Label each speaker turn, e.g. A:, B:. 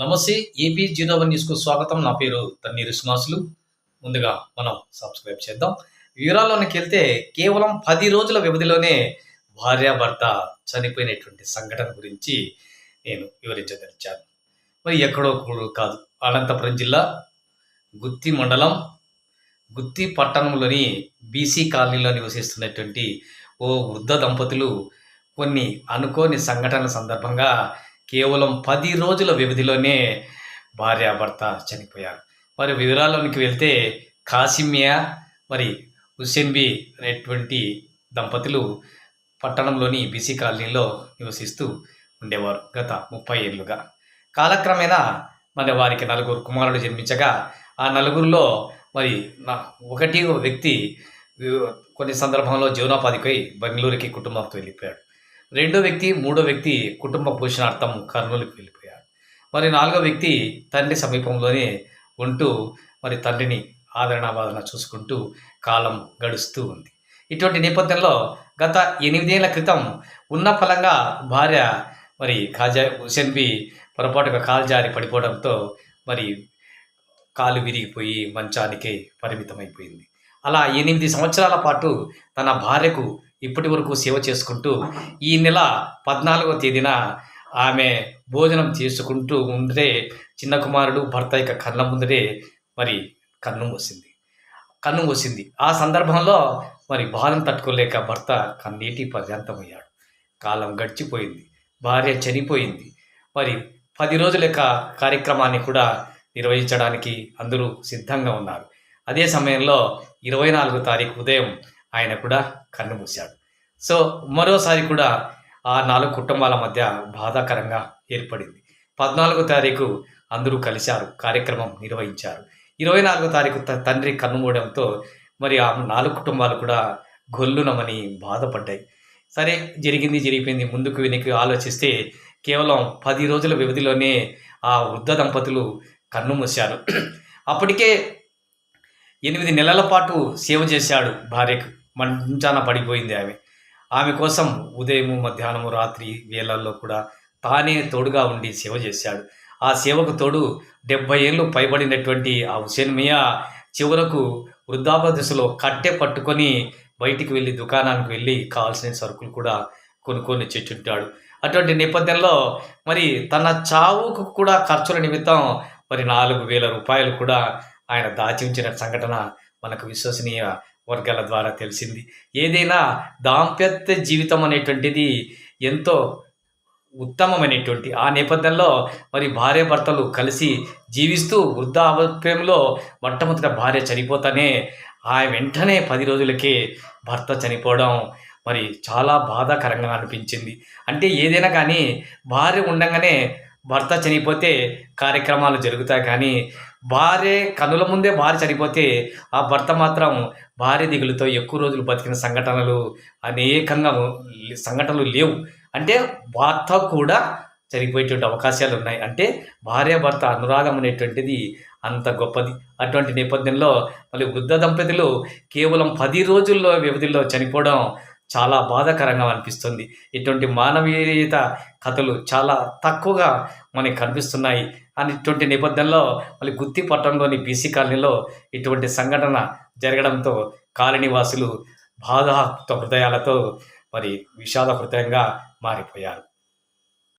A: నమస్తే AP zero one న్యూస్కు స్వాగతం. నా పేరు తన్నీరు శ్రీనివాసులు. ముందుగా మనం సబ్స్క్రైబ్ చేద్దాం. వివరాల్లోనికి వెళ్తే కేవలం పది రోజుల వ్యవధిలోనే భార్యాభర్త చనిపోయినటువంటి సంఘటన గురించి నేను వివరించదలిచాను. మరి ఎక్కడో కూడా కాదు. అనంతపురం జిల్లా గుత్తి మండలం గుత్తి పట్టణంలోని బీసీ కాలనీలో నివసిస్తున్నటువంటి ఓ వృద్ధ దంపతులు కొన్ని అనుకోని సంఘటనల సందర్భంగా కేవలం పది రోజుల వ్యవధిలోనే భార్యాభర్త చనిపోయారు. మరి వివరాల్లోనికి వెళ్తే కాసిమియా మరి హుస్సేన్బి అనేటువంటి దంపతులు పట్టణంలోని బీసీ కాలనీలో నివసిస్తూ ఉండేవారు గత ముప్పై ఏళ్ళుగా కాలక్రమేణా మరి వారికి నలుగురు కుమారుడు జన్మించగా ఆ నలుగురిలో మరి నా ఒకటి వ్యక్తి కొన్ని సందర్భంలో జీవనోపాధికై బెంగళూరుకి కుటుంబంతో వెళ్ళిపోయాడు. రెండో వ్యక్తి మూడో వ్యక్తి కుటుంబ పోషణార్థం కర్నూలుకి వెళ్ళిపోయాడు మరి నాలుగో వ్యక్తి తండ్రి సమీపంలోనే ఉంటూ మరి తండ్రిని ఆదరణ బాధన చూసుకుంటూ కాలం గడుస్తూ ఉంది. ఇటువంటి నేపథ్యంలో గత ఎనిమిదేళ్ళ క్రితం ఉన్న ఫలంగా భార్య మరి కాజా హుసేన్బి పొరపాటుగా కాలు జారి పడిపోవడంతో మరి కాలు విరిగిపోయి మంచానికే పరిమితమైపోయింది. అలా ఎనిమిది సంవత్సరాల పాటు తన భార్యకు ఇప్పటి వరకు సేవ చేసుకుంటూ ఈ నెల పద్నాలుగో తేదీన ఆమె భోజనం చేసుకుంటూ ఉంటే చిన్న కుమారుడు భర్త ఇక కళ్ళ ముందరే మరి కన్ను మూసింది. కన్ను మూసింది. ఆ సందర్భంలో మరి బాధను తట్టుకోలేక భర్త కన్నీటి పర్యంతమయ్యాడు. కాలం గడిచిపోయింది. భార్య చనిపోయింది. మరి పది రోజుల యొక్క కార్యక్రమాన్ని కూడా నిర్వహించడానికి అందరూ సిద్ధంగా ఉన్నారు. అదే సమయంలో ఇరవై నాలుగో తారీఖు ఉదయం ఆయన కూడా కన్ను మూశాడు. సో మరోసారి కూడా ఆ నాలుగు కుటుంబాల మధ్య బాధాకరంగా ఏర్పడింది. పద్నాలుగో తారీఖు అందరూ కలిశారు కార్యక్రమం నిర్వహించారు. ఇరవై నాలుగో తారీఖు త- తండ్రి కన్నుమూయడంతో మరి ఆ నాలుగు కుటుంబాలు కూడా గొల్లునమని బాధపడ్డాయి. సరే జరిగింది జరిగిపోయింది ముందుకు వెనక్కి ఆలోచిస్తే కేవలం పది రోజుల వ్యవధిలోనే ఆ వృద్ధ దంపతులు కన్ను మూశారు. అప్పటికే ఎనిమిది నెలల పాటు సేవ చేశాడు భార్యకు. మంచాన పడిపోయింది ఆమె. ఆమె కోసం ఉదయము మధ్యాహ్నము రాత్రి వేళల్లో కూడా తానే తోడుగా ఉండి సేవ చేశాడు. ఆ సేవకు తోడు డెబ్బై ఏళ్ళు పైబడినటువంటి ఆ హుసేన్ మియా చివరకు వృద్ధాప్య దశలో కట్టె పట్టుకొని బయటికి వెళ్ళి దుకాణానికి వెళ్ళి కావాల్సిన సరుకులు కూడా కొనుక్కొని చెట్టుంటాడు అటువంటి నేపథ్యంలో మరి తన చావుకు కూడా ఖర్చుల నిమిత్తం మరి నాలుగు వేల రూపాయలు కూడా ఆయన దాచి ఉంచిన సంఘటన మనకు విశ్వసనీయ వర్గాల ద్వారా తెలిసింది. ఏదైనా దాంపత్య జీవితం అనేటువంటిది ఎంతో ఉత్తమమైనటువంటి ఆ నేపథ్యంలో మరి భార్య భర్తలు కలిసి జీవిస్తూ వృద్ధాప్యంలో మొట్టమొదట భార్య చనిపోతానే ఆ వెంటనే పది రోజులకే భర్త చనిపోవడం మరి చాలా బాధాకరంగా అనిపించింది. అంటే ఏదైనా కానీ భార్య ఉండగానే భర్త చనిపోతే కార్యక్రమాలు జరుగుతాయి కానీ భార్య కనుల ముందే భార్య చనిపోతే ఆ భర్త మాత్రం భార్య దిగులతో ఎక్కువ రోజులు బతికిన సంఘటనలు అనేకంగా సంఘటనలు లేవు. అంటే భర్త కూడా చనిపోయేటువంటి అవకాశాలు ఉన్నాయి. అంటే భార్య భర్త అనురాగం అనేటువంటిది అంత గొప్పది. అటువంటి నేపథ్యంలో మళ్ళీ వృద్ధ దంపతులు కేవలం పది రోజుల్లో వ్యవధిలో చనిపోవడం చాలా బాధాకరంగా అనిపిస్తుంది. ఇటువంటి మానవీయత కథలు చాలా తక్కువగా మనకి కనిపిస్తున్నాయి. అనేటువంటి నేపథ్యంలో మళ్ళీ గుత్తి పట్టణంలోని బీసీ కాలనీలో ఇటువంటి సంఘటన జరగడంతో కాలనీ వాసులు హృదయాలతో మరి విషాద హృదయంగా మారిపోయారు.